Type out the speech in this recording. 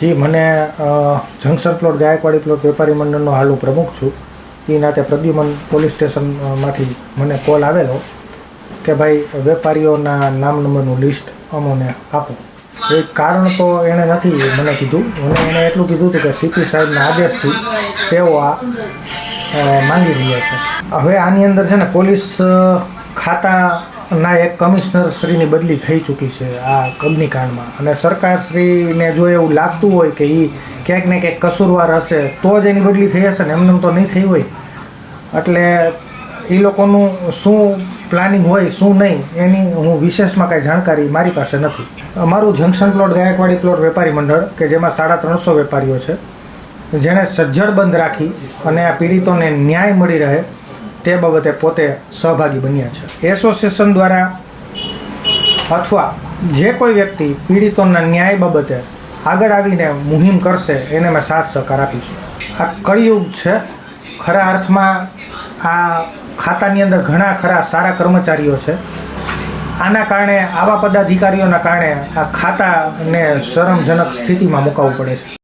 જી મને અ, plot ગાયકવાડી plot વેપારી મંડળનો હાલ હું પ્રમુખ છું. એ નાતે પ્રદ્યુમન પોલીસ સ્ટેશનમાંથી મને કોલ આવેલો કે ભાઈ વેપારીઓના નામ નંબરનું લિસ્ટ અમોને આપો. એ કારણ તો એણે નથી મને કીધું. અને એણે એટલું કીધું હતું કે સીપી સાહેબના આદેશથી તેઓ આ માંગી રહ્યા છે. હવે આની અંદર છે ને પોલીસ અ, ખાતાના એક કમિશનર શ્રીની બદલી થઈ ચૂકી છે આ અગ્નિકાંડમાં અને સરકારશ્રીને જો એવું લાગતું હોય કે એ ક્યાંક ને ક્યાંક કસૂરવાર હશે, તો જ એની બદલી થઈ હશે ને? એમને તો નહીં થઈ હોય. એટલે એ લોકોનું શું પ્લાનિંગ હોય, શું નહીં, એની હું વિશેષમાં કાંઈ જાણકારી મારી પાસે નથી. અમારું જંકશન પ્લોટ, ગાયકવાડી પ્લોટ વેપારી મંડળ, કે જેમાં સાડા ત્રણસો વેપારીઓ છે, જેણે સજ્જડ બંધ રાખી અને આ પીડિતોને ન્યાય મળી રહે. તે બાબતે પોતે સહભાગી બન્યા છે. એસોસિએશન દ્વારા અથવા જે કોઈ વ્યક્તિ પીડિતોના ન્યાય બાબતે આગળ આવીને મુહિમ કરશે, એને મેં સાથ સહકાર આપીશું આ કળિયુગ છે. ખરા અર્થમાં આ ખાતાની અંદર ઘણા ખરા સારા કર્મચારીઓ છે. આના કારણે આવા પદાધિકારીઓના કારણે આ ખાતાને શરમજનક સ્થિતિમાં મુકાવવું પડે છે.